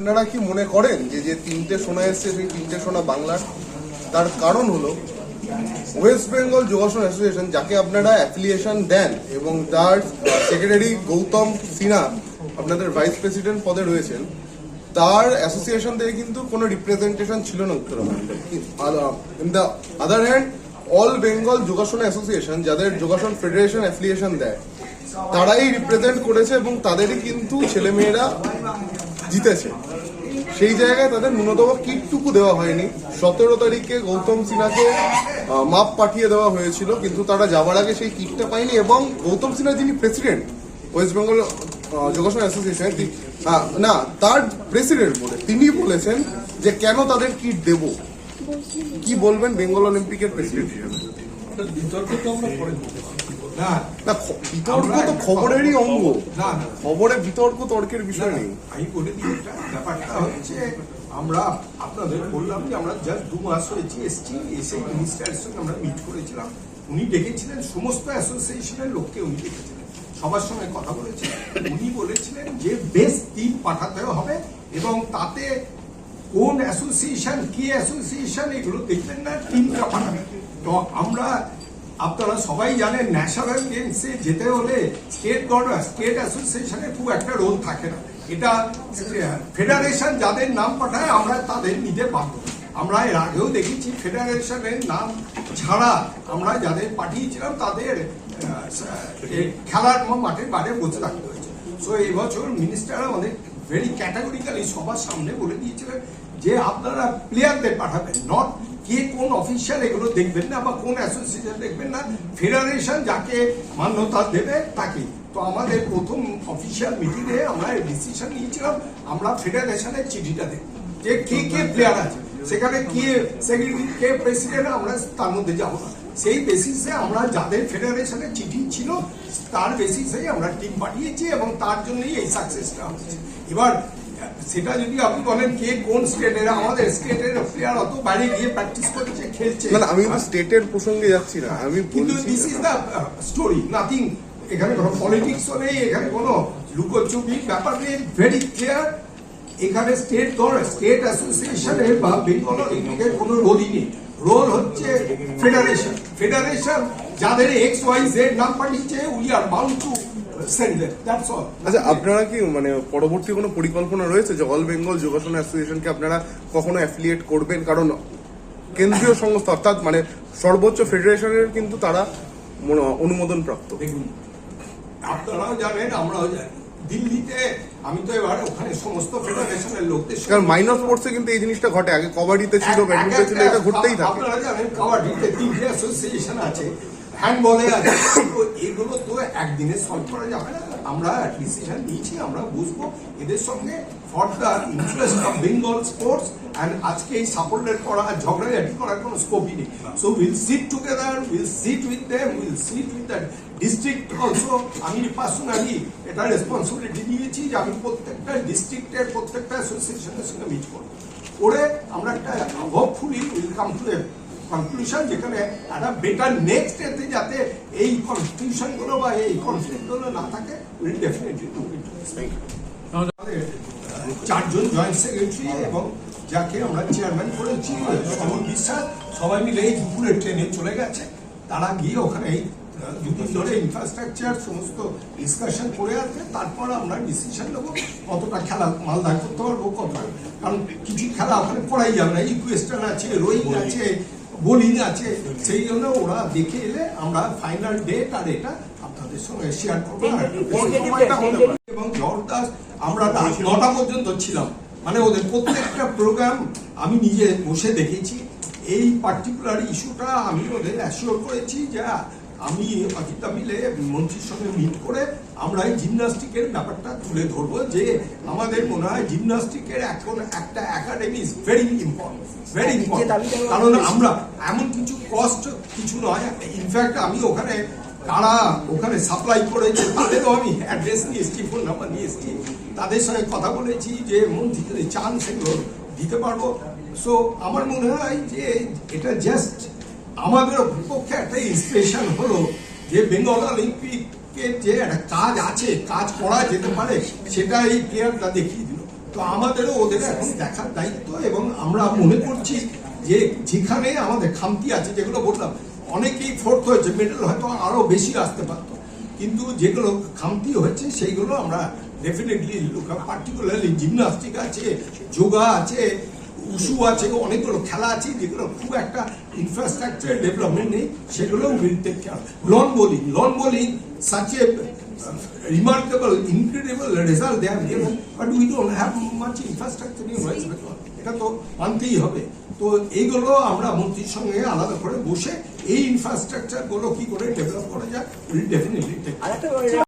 আপনারা কি মনে করেন যে যে তিনটে সোনা এসছে, সেই তিনটে সোনা বাংলার? তার কারণ হলো ওয়েস্ট বেঙ্গল যোগাসন অ্যাসোসিয়েশন যাকে আপনারা অ্যাফিলিয়েশন দেন এবং তার সেক্রেটারি গৌতম সিনহা আপনাদের ভাইস প্রেসিডেন্ট পদে রয়েছেন, তার অ্যাসোসিয়েশন থেকে কিন্তু কোনো রিপ্রেজেন্টেশন ছিল না উত্তরাখণ্ডে in the other hand all Bengal Yogasana association যাদের যোগাসন ফেডারেশন অ্যাফিলিয়েশন দেয়, তারাই রিপ্রেজেন্ট করেছে এবং তাদেরই কিন্তু ছেলেমেয়েরা জিতেছে। সেই জায়গায় তাদের ন্যূনতম কিটটুকু দেওয়া হয়নি। সতেরো তারিখে গৌতম সিনহাকে মাপ পাঠিয়ে দেওয়া হয়েছিল, কিন্তু তারা যাওয়ার আগে সেই কিটটা পায়নি এবং গৌতম সিনহা যিনি president, West Bengal Yogasana association না, তার প্রেসিডেন্ট বলে, তিনি বলেছেন যে কেন তাদের কিট দেব? কি বলবেন বেঙ্গল অলিম্পিকের প্রেসিডেন্ট হিসেবে? বিতর্ক তো আমরা। না না বিতর্ক তো খবরেরই অঙ্গ। না না। খবরে বিতর্ক তর্কের বিষয় নেই। আমি বলে দিই ব্যাপারটা হচ্ছে আমরা আপনাদের বললাম যে আমরা জাস্ট দু মাস হয়েছে এসছি এসে মিনিস্টারের সঙ্গে আমরা মিট করেছিলাম। উনি ডেকেছিলেন সমস্ত অ্যাসোসিয়েশনের লোককে উনি ডেকেছিলেন। সবার সঙ্গে কথা বলেছিলেন। উনি বলেছিলেন যে বেস্ট টিম পাঠাতে হবে এবং তাতে কোন অ্যাসোসিয়েশন কি অ্যাসোসিয়েশন এগুলো দেখবেন না টিমটা পাঠাবেন তো আমরা আপনারা সবাই জানেন ন্যাশনাল গেমসে যেতে হলে স্টেট গভর্নমেন্ট স্টেট অ্যাসোসিয়েশনের খুব একটা রোল থাকে না। এটা ফেডারেশন যাদের নাম পাঠায়, আমরা তাদের নিতে বাধ্য আমরা এর আগেও দেখেছি ফেডারেশনের নাম ছাড়া আমরা যাদের পাঠিয়েছিলাম, তাদের খেলার মাঠের বাইরে বসে থাকতে হয়েছে। সো এই বছর মিনিস্টার আমাদের ভেরি ক্যাটাগরিক্যালি সবার সামনে বলে দিয়েছিলেন যে আপনারা প্লেয়ারদের পাঠাবেন নট কে কোন অফিসিয়াল এগুলো দেখবেন না বা কোন অ্যাসোসিয়েশন দেখবেন না। ফেডারেশন যাকে মান্যতা দেবে তাকে তো আমাদের প্রথম অফিসিয়াল মিটিংয়ে আমরা ডিসিশন নিয়েছিলাম, আমরা ফেডারেশনের চিঠিটা দেব। যে কে কে প্লেয়ার আছে। সেখানে কে সেক্রেটারি কে প্রেসিডেন্ট আমরা তার মধ্যে যাব না। সেই বেসিসে আমরা যাদের ফেডারেশনের চিঠি ছিল, তার বেসিসেই আমরা টিম পাঠিয়েছি এবং তার জন্যই এই সাকসেসটা হচ্ছে এবার সেটা যদি আপনি বলেন কে কোন স্টেটের আমাদের স্টেটের প্লেয়ার অত বাইরে গিয়ে প্র্যাকটিস করছে খেলছে। না আমি স্টেটের প্রসঙ্গে যাচ্ছি না আমি কিন্তু this is the story nothing এখানে কোনো পলিটিক্সও নেই এখানে কোনো লুকোচুরি ব্যাপার নেই ভেরি ক্লিয়ার এখানে স্টেট গভর্নমেন্ট স্টেট অ্যাসোসিয়েশনের বা বেঙ্গল অলিম্পিকের কোনো রোলই নেই। রোল হচ্ছে ফেডারেশন ফেডারেশন যাদের এক্স ওয়াই জেড নাম পাঠিয়েছে we are bound to send that's all আচ্ছা আপনারা কি মানে পরবর্তী কোনো পরিকল্পনা রয়েছে? যে অল বেঙ্গল যোগাসন অ্যাসোসিয়েশনকে আপনারা কখনো অ্যাফিলিয়েট করবেন? কারণ কেন্দ্রীয় সংস্থা অর্থাৎ মানে সর্বোচ্চ ফেডারেশনের কিন্তু তারা অনুমোদন প্রাপ্ত দেখুন আপনারাও জানেন আমরাও জানি। দিল্লিতে আমি তো এবার ওখানে সমস্ত ফেডারেশনের লোকদের কারণ মাইনর স্পোর্টসে কিন্তু এই জিনিসটা ঘটে। আগে কবাডিতে ছিল ব্যাডমিন্টন ছিল এটা ঘটতেই থাকে। আপনারা জানেন কাবাডিতে তিনটে অ্যাসোসিয়েশন আছে। আছে, তো এগুলো তো একদিনে সলভ করা যাবে না। আমরা ডিসিশন নিয়েছি, আমরা বুঝব। এদের সঙ্গে for the interest of Bengal sports and আজকে এই করা ঝগড়াঝাটি করার কোনো স্কোপই নেই। So will sit together will sit with them will sit with the district also আমি পার্সোনালি এটা রেসপন্সিবিলিটি দিয়েছি যে আমি প্রত্যেকটা ডিস্ট্রিক্টের প্রত্যেকটা অ্যাসোসিয়েশনের সঙ্গে মিট করব। করে আমরা একটা hopefully will come to conclusion যেখানে একটা বেটার নেক্সট এতে যাতে এই কনফিউশনগুলো বা এই কনফ্লিক্টগুলো না থাকে উইল ডেফিনেটলি ডু ইট চারজন জয়েন্ট সেক্রেটারি এবং যাকে আমরা চেয়ারম্যান করেছি সমর বিশ্বাস সবাই মিলে এই দুপুরে ট্রেনে চলে গেছে। তারা গিয়ে ওখানে এই দুদিন ধরে ইনফ্রাস্ট্রাকচার সমস্ত ডিসকাশন করে আছে তারপর আমরা ডিসিশন নেব কতটা খেলা মালদা করতে পারব কত কারণ কিছু খেলা ওখানে করাই যাবে না। ইকুয়েস্টার্ন আছে রোয়িং আছে বোলিং আছে সেই জন্য ওরা দেখে এলে আমরা ফাইনাল ডেট আর এটা আপনাদের সঙ্গে শেয়ার করব। এবং জর্দাস আমরা রাত নটা পর্যন্ত ছিলাম। মানে ওদের প্রত্যেকটা প্রোগ্রাম আমি নিজে বসে দেখেছি। এই পার্টিকুলার ইস্যুটা আমি ওদের অ্যাসিওর করেছি যে আমি অজিতা মিলে মন্ত্রীর সঙ্গে মিট করে আমরা এই জিমনাস্টিকের ব্যাপারটা তুলে ধরবো যে আমাদের মনে হয় জিমনাস্টিকের এখন একটা academy very important very important কারণ আমরা এমন কিছু কস্ট কিছু নয় ইনফ্যাক্ট আমি ওখানে কারা ওখানে সাপ্লাই করেছে তাদেরও আমি অ্যাড্রেস নিয়ে এসেছি ফোন নাম্বার নিয়ে এসেছি। তাদের সঙ্গে কথা বলেছি যে মন্ত্রী যদি চান সেগুলো দিতে পারব। সো আমার মনে হয় যে এটা জাস্ট আমাদের পক্ষে একটা ইন্সপিরেশন হলো যে বেঙ্গল অলিম্পিকের যে একটা কাজ আছে, কাজ করা যেতে পারে সেটা এই প্লেয়ারটা দেখিয়ে দিল। তো আমাদেরও ওদের এখন দেখার দায়িত্ব এবং আমরা মনে করছি যে যেখানে আমাদের খামতি আছে, যেগুলো বললাম, অনেকেই ফোর্থ হয়েছে মেডেল হয়তো আরও বেশি আসতে পারতো। কিন্তু যেগুলো খামতি হয়েছে, সেইগুলো আমরা ডেফিনেটলি পার্টিকুলারলি জিমনাস্টিক আছে, যোগা আছে উসু আছে অনেকগুলো খেলা আছে যেগুলো খুব একটা ইনফ্রাস্ট্রাকচার ডেভেলপমেন্ট নেই সেগুলো lawn bowling lawn bowling such a remarkable, incredible result they have given, but we don't have much infrastructure. এটা তো মানতেই হবে। তো এইগুলো আমরা মন্ত্রীর সঙ্গে আলাদা করে বসে এই ইনফ্রাস্ট্রাকচারগুলো কি করে ডেভেলপ করা যায় ডেফিনেটলি